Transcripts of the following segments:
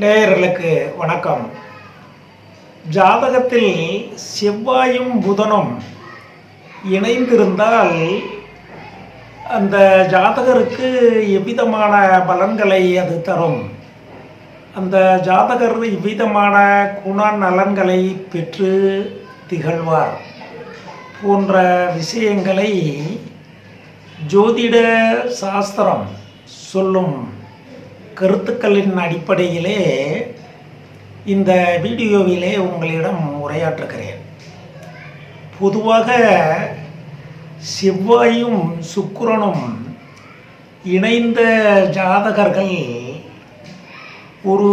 நேயர்களுக்கு வணக்கம். ஜாதகத்தில் செவ்வாயும் புதனும் இணைந்திருந்தால் அந்த ஜாதகருக்கு எவ்விதமான பலன்களை அது தரும்? அந்த ஜாதகர் இவ்விதமான குணநலன்களை பெற்று திகழ்வார் போன்ற விஷயங்களை ஜோதிட சாஸ்திரம் சொல்லும் கருத்துக்களின் அடிப்படையிலே இந்த வீடியோவிலே உங்களிடம் உரையாற்றுகிறேன். பொதுவாக செவ்வாயும் சுக்கிரனும் இணைந்த ஜாதகர்கள் ஒரு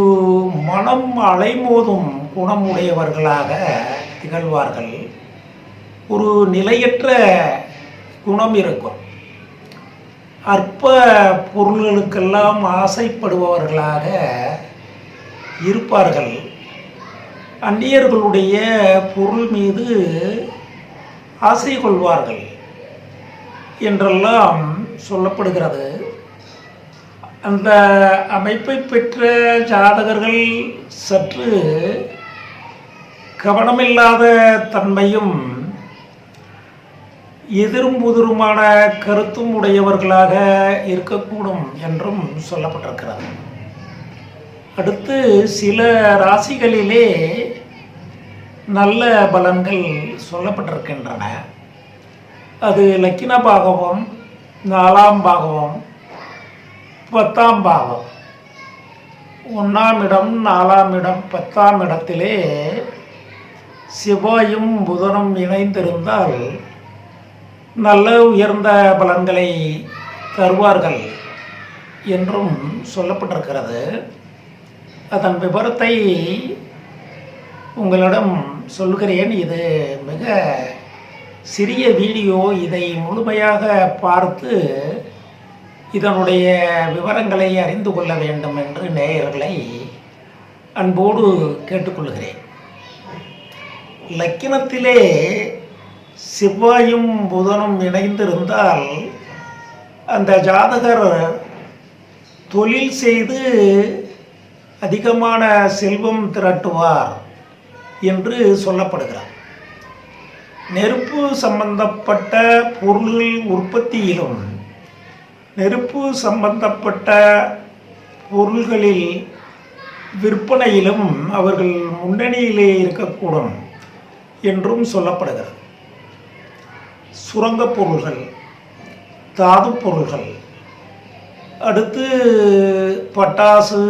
மனம் அலைமோதும் குணமுடையவர்களாக திகழ்வார்கள். ஒரு நிலையற்ற குணம் இருக்கும். அற்ப பொருள்களுக்கெல்லாம் ஆசைப்படுபவர்களாக இருப்பார்கள். அந்நியர்களுடைய பொருள் மீது ஆசை கொள்வார்கள் என்றெல்லாம் சொல்லப்படுகிறது. அந்த அமைப்பை பெற்ற ஜாதகர்கள் சற்று கவனமில்லாத தன்மையும் எதிரும் புதிருமான கருத்தும் உடையவர்களாக இருக்கக்கூடும் என்றும் சொல்லப்பட்டிருக்கிறது. அடுத்து சில ராசிகளிலே நல்ல பலன்கள் சொல்லப்பட்டிருக்கின்றன. அது லக்கின பாகவம் நாலாம் பாகவம் பத்தாம் பாகம். ஒன்றாம் இடம் நாலாம் இடம் பத்தாம் இடத்திலே செவ்வாயும் புதனும் இணைந்திருந்தால் நல்ல உயர்ந்த பலன்களை தருவார்கள் என்றும் சொல்லப்பட்டிருக்கிறது. அதன் விவரத்தை உங்களிடம் சொல்கிறேன் இது மிக சிறிய வீடியோ. இதை முழுமையாக பார்த்து இதனுடைய விவரங்களை அறிந்து கொள்ள வேண்டும் என்று நேயர்களை அன்போடு கேட்டுக்கொள்கிறேன். லக்கினத்திலே செவ்வாயும் புதனும் இணைந்திருந்தால் அந்த ஜாதகர் தொழில் செய்து அதிகமான செல்வம் திரட்டுவார் என்று சொல்லப்படுகிறார். நெருப்பு சம்பந்தப்பட்ட பொருள் உற்பத்தியிலும் நெருப்பு சம்பந்தப்பட்ட பொருள்களில் விற்பனையிலும் அவர்கள் முன்னணியிலே இருக்கக்கூடும் என்றும் சொல்லப்படுகிறது. சுரங்கப் பொருள்கள் தாது பொருள்கள் அடுத்து பட்டாசு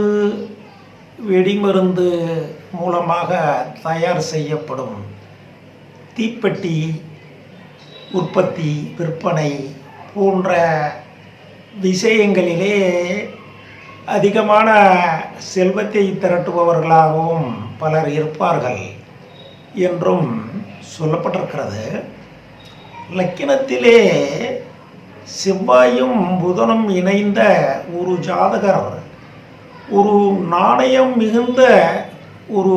வெடிமருந்து மூலமாக தயார் செய்யப்படும் தீப்பெட்டி உற்பத்தி விற்பனை போன்ற விஷயங்களிலே அதிகமான செல்வத்தை திரட்டுபவர்களாகவும் பலர் இருப்பார்கள் என்றும் சொல்லப்பட்டிருக்கிறது. லக்கினத்திலே செவ்வாயும் புதனும் இணைந்த ஒரு ஜாதகர் ஒரு நாணயம் மிகுந்த ஒரு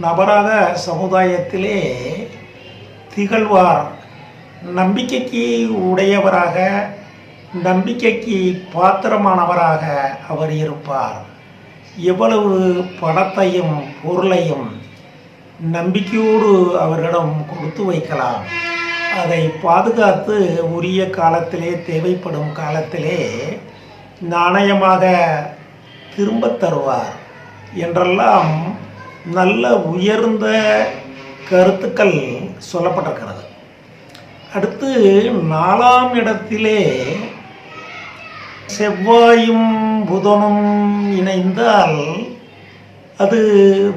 நபராக சமுதாயத்திலே திகழ்வார். நம்பிக்கைக்கு உடையவராக நம்பிக்கைக்கு பாத்திரமானவராக அவர் இருப்பார். எவ்வளவு பணத்தையும் பொருளையும் நம்பிக்கையோடு அவர்களிடம் கொடுத்து வைக்கலாம். அதை பாதுகாத்து உரிய காலத்திலே தேவைப்படும் காலத்திலே நாணயமாக திரும்பத் தருவார் என்றெல்லாம் நல்ல உயர்ந்த கருத்துக்கள் சொல்லப்பட்டிருக்கிறது. அடுத்து நாலாம் இடத்திலே செவ்வாயும் புதனும் இணைந்தால் அது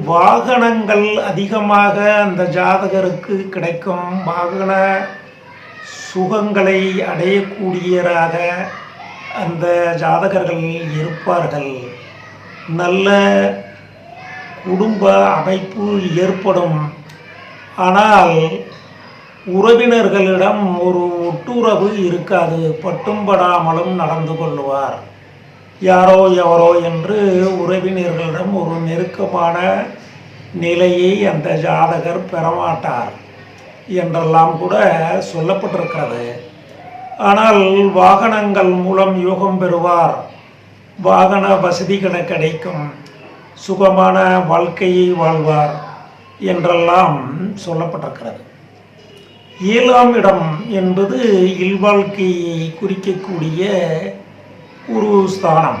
வாகனங்கள் அதிகமாக அந்த ஜாதகருக்கு கிடைக்கும். வாகன சுகங்களை அடையக்கூடியராக அந்த ஜாதகர்கள் இருப்பார்கள். நல்ல குடும்ப அமைப்பு ஏற்படும். ஆனால் உறவினர்களிடம் ஒரு ஒட்டுறவு இருக்காது. பட்டும் படாமலும் நடந்து கொள்வார். யாரோ எவரோ என்று உறவினர்களிடம் ஒரு நெருக்கமான நிலையை அந்த ஜாதகர் பெறமாட்டார் என்றெல்லாம் கூட சொல்லப்பட்டிருக்கிறது. ஆனால் வாகனங்கள் மூலம் யோகம் பெறுவார். வாகன வசதிகளை கிடைக்கும். சுகமான வாழ்க்கையை வாழ்வார் என்றெல்லாம் சொல்லப்பட்டிருக்கிறது. ஏழாம் இடம் என்பது இல்வாழ்க்கையை குறிக்கக்கூடிய குரு ஸ்தானம்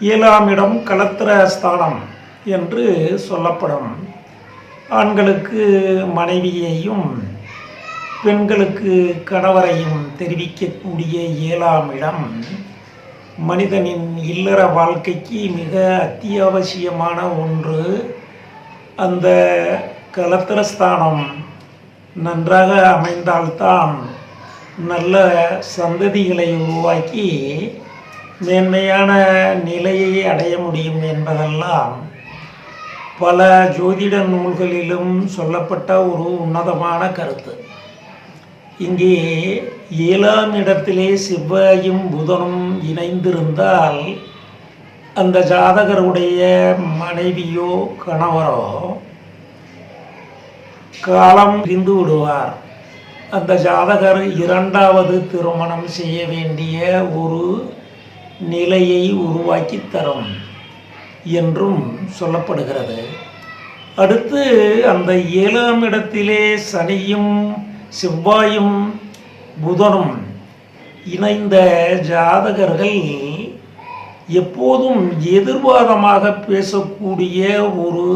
ஏழாம் இடம் கலத்திர ஸ்தானம் என்று சொல்லப்படும். ஆண்களுக்கு மனைவியையும் பெண்களுக்கு கணவரையும் தெரிவிக்கக்கூடிய ஏழாம் இடம் மனிதனின் இல்லற வாழ்க்கைக்கு மிக அத்தியாவசியமான ஒன்று. அந்த கலத்திரஸ்தானம் நன்றாக அமைந்தால்தான் நல்ல சந்ததிகளை உருவாக்கி மேன்மையான நிலையை அடைய முடியும் என்பதெல்லாம் பல ஜோதிட நூல்களிலும் சொல்லப்பட்ட ஒரு உன்னதமான கருத்து. இங்கே ஏழாம் இடத்திலே செவ்வாயும் புதனும் இணைந்திருந்தால் அந்த ஜாதகருடைய மனைவியோ கணவரோ காலம் பிரிந்து விடுவார். அந்த ஜாதகர் இரண்டாவது திருமணம் செய்ய வேண்டிய ஒரு நிலையை உருவாக்கி தரும் என்றும் சொல்லப்படுகிறது. அடுத்து அந்த ஏழாம் இடத்திலே சனியும் செவ்வாயும் புதனும் இணைந்த ஜாதகர்கள் எப்போதும் எதிர்வாதமாக பேசக்கூடிய ஒரு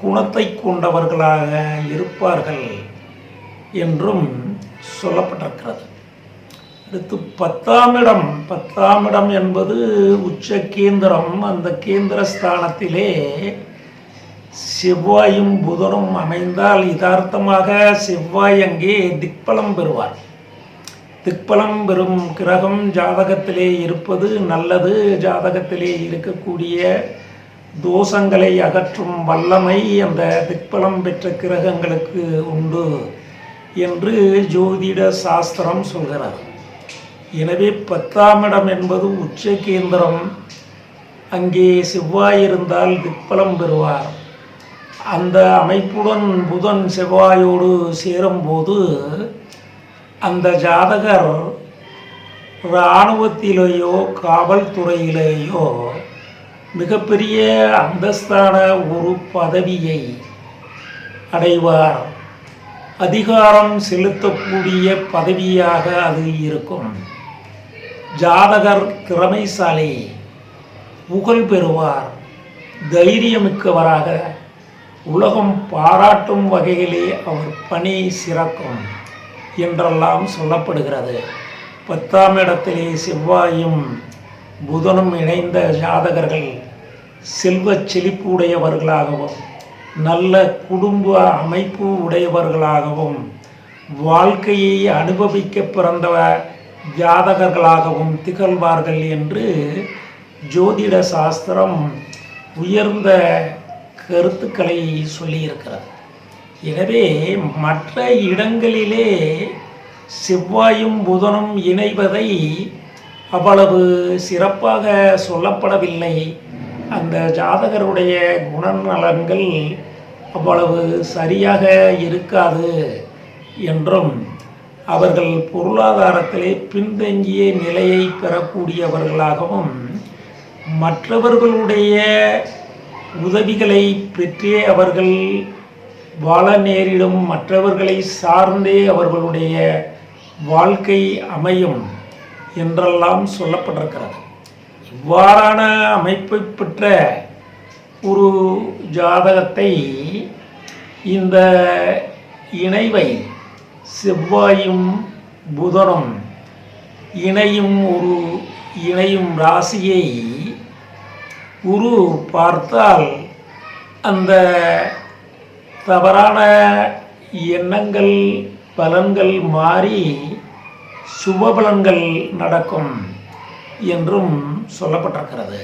குணத்தை கொண்டவர்களாக இருப்பார்கள். என்றும் சொல்லப்பட்டிருக்கிறது. அடுத்து பத்தாம் இடம். பத்தாம் இடம் என்பது உச்ச கேந்திரம். அந்த கேந்திர ஸ்தானத்திலே செவ்வாயும் புதனும் அமைந்தால் யதார்த்தமாக செவ்வாய் அங்கே திக்பலம் பெறுவார். திக்பலம் பெறும் கிரகம் ஜாதகத்திலே இருப்பது நல்லது. ஜாதகத்திலே இருக்கக்கூடிய தோஷங்களை அகற்றும் வல்லமை அந்த திக்பலம் பெற்ற கிரகங்களுக்கு உண்டு. என்று ஜோதிட சாஸ்திரம் சொல்கிறது எனவே பத்தாம் இடம் என்பது உச்ச கேந்திரம். அங்கே செவ்வாய் இருந்தால் திக்பலம் பெறுவார். அந்த அமைப்புடன் புதன் செவ்வாயோடு சேரும்போது அந்த ஜாதகர் இராணுவத்திலேயோ காவல்துறையிலேயோ மிகப்பெரிய அந்தஸ்தான ஒரு பதவியை அடைவார். அதிகாரம் செலுத்தக்கூடிய பதவியாக அது இருக்கும். ஜாதகர் திறமைசாலி புகழ் பெறுவார் தைரியமிக்கவராக உலகம் பாராட்டும் வகையிலே அவர் பணி சிறக்கும் என்றெல்லாம் சொல்லப்படுகிறது. பத்தாம் இடத்திலே செவ்வாயும் புதனும் இணைந்த ஜாதகர்கள் செல்வச் செழிப்புடையவர்களாகவும் நல்ல குடும்ப அமைப்பு உடையவர்களாகவும் வாழ்க்கையை அனுபவிக்க பிறந்த ஜாதகர்களாகவும் திகழ்வார்கள் என்று ஜோதிட சாஸ்திரம் உயர்ந்த கருத்துக்களை சொல்லியிருக்கிறது. எனவே மற்ற இடங்களிலே செவ்வாயும் புதனும் இணைவதை அவ்வளவு சிறப்பாக சொல்லப்படவில்லை. அந்த ஜாதகருடைய குணநலன்கள் அவ்வளவு சரியாக இருக்காது என்றும் அவர்கள் பொருளாதாரத்திலே பின்தங்கிய நிலையை பெறக்கூடியவர்களாகவும் மற்றவர்களுடைய உதவிகளை பெற்றே அவர்கள் வாழ நேரிடும் மற்றவர்களை சார்ந்தே அவர்களுடைய வாழ்க்கை அமையும் என்றெல்லாம் சொல்லப்பட்டிருக்கிறது. இவ்வாறான அமைப்பை பெற்ற ஒரு ஜாதகத்தை இந்த இணைவை செவ்வாயும் புதனும் இணையும் ஒரு இணையும் ராசியை குரு பார்த்தால் அந்த தவறான எண்ணங்கள் பலன்கள் மாறி சுபபலன்கள் நடக்கும் என்றும் சொல்லப்பட்டிருக்கிறது.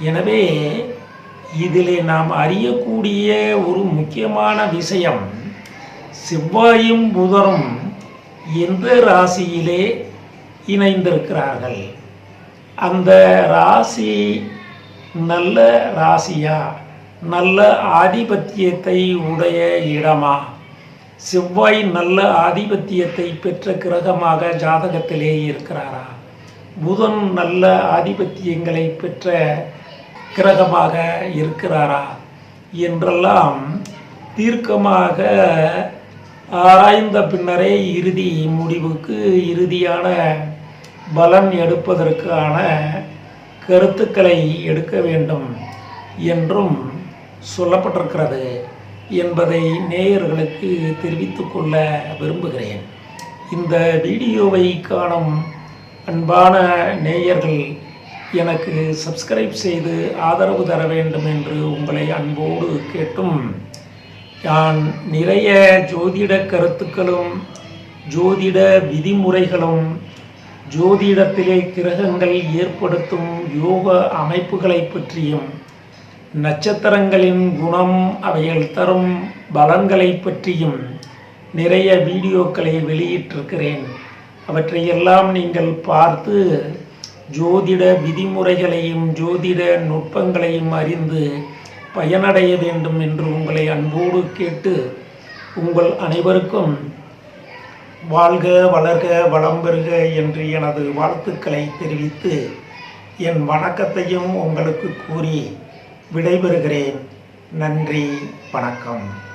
எனவே இதிலே நாம் அறியக்கூடிய ஒரு முக்கியமான விஷயம் செவ்வாயும் புதரும் எந்த ராசியிலே இணைந்திருக்கிறார்கள்? அந்த ராசி நல்ல ராசியா? நல்ல ஆதிபத்தியத்தை உடைய இடமா? செவ்வாய் நல்ல ஆதிபத்தியத்தை பெற்ற கிரகமாக ஜாதகத்திலே இருக்கிறாரா? புதன் நல்ல ஆதிபத்தியங்களை பெற்ற கிரகமாக இருக்கிறாரா என்றெல்லாம் தீர்க்கமாக ஆராய்ந்த பின்னரே இறுதி முடிவுக்கு இறுதியான பலன் எடுப்பதற்கான கருத்துக்களை எடுக்க வேண்டும் என்றும் சொல்லப்பட்டிருக்கிறது என்பதை நேயர்களுக்கு தெரிவித்துக் கொள்ள விரும்புகிறேன். இந்த வீடியோவை காணும் அன்பான நேயர்கள் எனக்கு சப்ஸ்கிரைப் செய்து ஆதரவு தர வேண்டும் என்று உங்களை அன்போடு கேட்டும். நான் நிறைய ஜோதிட கருத்துக்களும் ஜோதிட விதிமுறைகளும் ஜோதிடத்திலே கிரகங்கள் ஏற்படுத்தும் யோக அமைப்புகளை பற்றியும் நட்சத்திரங்களின் குணம் அவைகள் தரும் பலன்களை பற்றியும் நிறைய வீடியோக்களை வெளியிட்டிருக்கிறேன். அவற்றையெல்லாம் நீங்கள் பார்த்து ஜோதிட விதிமுறைகளையும் ஜோதிட நுட்பங்களையும் அறிந்து பயனடைய வேண்டும் என்று உங்களை அன்போடு கேட்டு உங்கள் அனைவருக்கும் வாழ்க வளர்க வளம் பெறுக என்று எனது வாழ்த்துக்களை தெரிவித்து என் வணக்கத்தையும் உங்களுக்கு கூறி விடைபெறுகிறேன். நன்றி வணக்கம்.